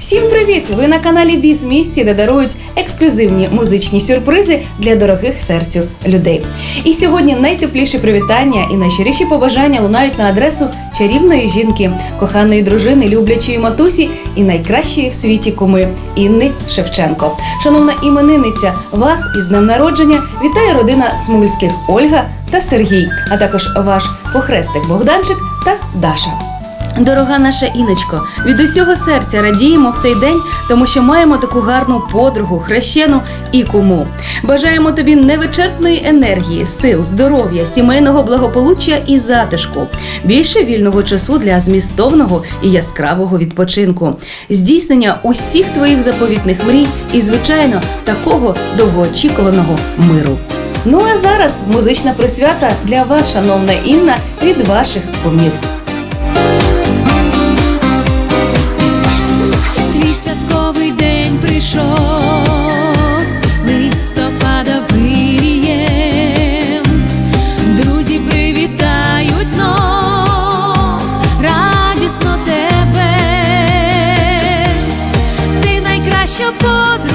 Всім привіт! Ви на каналі Біз місті, де дарують ексклюзивні музичні сюрпризи для дорогих серцю людей. І сьогодні найтепліші привітання і найщиріші побажання лунають на адресу чарівної жінки, коханої дружини, люблячої матусі і найкращої в світі куми Інни Шевченко. Шановна іменинниця, вас із днем народження вітає родина Смульських Ольга та Сергій, а також ваш похрестик Богданчик та Даша. Дорога наша Іночко, від усього серця радіємо в цей день, тому що маємо таку гарну подругу, хрещену і куму. Бажаємо тобі невичерпної енергії, сил, здоров'я, сімейного благополуччя і затишку, більше вільного часу для змістовного і яскравого відпочинку, здійснення усіх твоїх заповітних мрій і, звичайно, такого довгоочікуваного миру. Ну а зараз музична присвята для вас, шановна Інна, від ваших кумів. Святковий день прийшов, листопада вирієм, друзі привітають знов, радісно тебе, ти найкраща подруга.